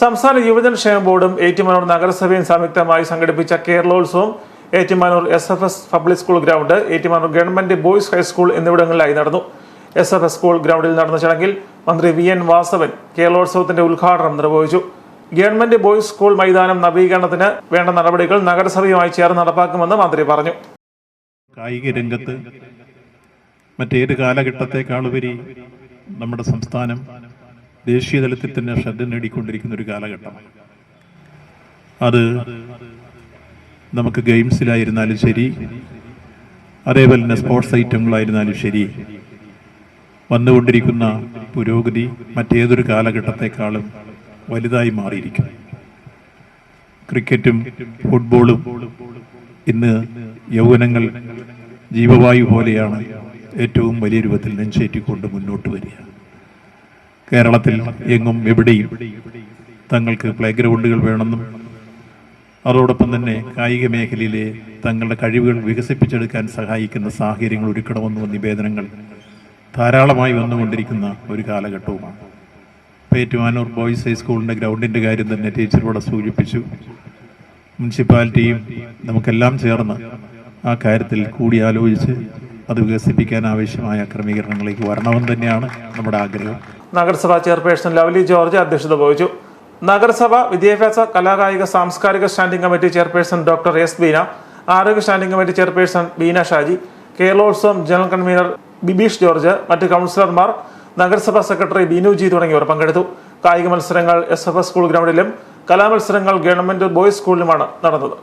സംസ്ഥാന യുവജന ക്ഷേമ ബോർഡും ഏറ്റുമാനൂർ നഗരസഭയും സംയുക്തമായി സംഘടിപ്പിച്ച Keralotsavam Ettumanoor S F S public school ground Ettumanoor government boys high school എന്നിവിടങ്ങളിലായി നടന്നു. എസ് എഫ് എസ് സ്കൂൾ ഗ്രൗണ്ടിൽ നടന്ന ചടങ്ങിൽ മന്ത്രി വി എൻ വാസവൻ കേരളോത്സവത്തിന്റെ ഉദ്ഘാടനം നിർവഹിച്ചു. ഗവൺമെന്റ് ബോയ്സ് സ്കൂൾ മൈതാനം നവീകരണത്തിന് വേണ്ട നടപടികൾ നഗരസഭയുമായി ചേർന്ന് നടപ്പാക്കുമെന്ന് മന്ത്രി പറഞ്ഞു. കായിക രംഗത്ത് മറ്റേത് കാലഘട്ടത്തെക്കാളുപരി നമ്മുടെ സംസ്ഥാനം ദേശീയ തലത്തിൽ തന്നെ ശ്രദ്ധ നേടിക്കൊണ്ടിരിക്കുന്ന ഒരു കാലഘട്ടമാണ് അത് നമുക്ക് ഗെയിംസിലായിരുന്നാലും ശരി അതേപോലെ തന്നെ സ്പോർട്സ് ഐറ്റങ്ങളായിരുന്നാലും ശരി വന്നുകൊണ്ടിരിക്കുന്ന പുരോഗതി മറ്റേതൊരു കാലഘട്ടത്തെക്കാളും വലുതായി മാറിയിരിക്കും. ക്രിക്കറ്റും ഫുട്ബോളും ഇന്ന് യൗവനങ്ങൾ ജീവവായു പോലെയാണ് ഏറ്റവും വലിയ രൂപത്തിൽ നെഞ്ചേറ്റിക്കൊണ്ട് മുന്നോട്ട് വരിക. കേരളത്തിൽ എങ്ങും എവിടെയും തങ്ങൾക്ക് പ്ലേ ഗ്രൗണ്ടുകൾ വേണമെന്നും അതോടൊപ്പം തന്നെ കായിക മേഖലയിലെ തങ്ങളുടെ കഴിവുകൾ വികസിപ്പിച്ചെടുക്കാൻ സഹായിക്കുന്ന സാഹചര്യങ്ങൾ ഒരുക്കണമെന്നുള്ള നിവേദനങ്ങൾ ധാരാളമായി വന്നുകൊണ്ടിരിക്കുന്ന ഒരു കാലഘട്ടവുമാണ്. പേറ്റുമാനൂർ ബോയ്സ് ഹൈസ്കൂളിന്റെ ഗ്രൗണ്ടിന്റെ കാര്യം തന്നെ ടീച്ചറോടെ സൂചിപ്പിച്ചു. മുനിസിപ്പാലിറ്റിയും നമുക്കെല്ലാം ചേർന്ന് ആ കാര്യത്തിൽ കൂടിയാലോചിച്ച് അത് വികസിപ്പിക്കാൻ ആവശ്യമായ ക്രമീകരണങ്ങളിലേക്ക് വരണമെന്ന് തന്നെയാണ് നമ്മുടെ ആഗ്രഹം. നഗരസഭാ ചെയർപേഴ്സൺ ലവ്ലി ജോർജ് അധ്യക്ഷത വഹിച്ചു. നഗരസഭ വിദ്യാഭ്യാസ കലാകായിക സാംസ്കാരിക standing committee chairperson doctor S Beena ആരോഗ്യ standing committee chairperson Beena Shaji Keralotsavam general convener Bibeesh George മറ്റ് കൗൺസിലർമാർ നഗരസഭാ സെക്രട്ടറി ബിനുജി തുടങ്ങിയവർ പങ്കെടുത്തു. കായിക മത്സരങ്ങൾ എസ് എഫ് എസ് സ്കൂൾ ഗ്രൗണ്ടിലും കലാമത്സരങ്ങൾ ഗവൺമെന്റ് ബോയ്സ് സ്കൂളിലുമാണ് നടന്നത്.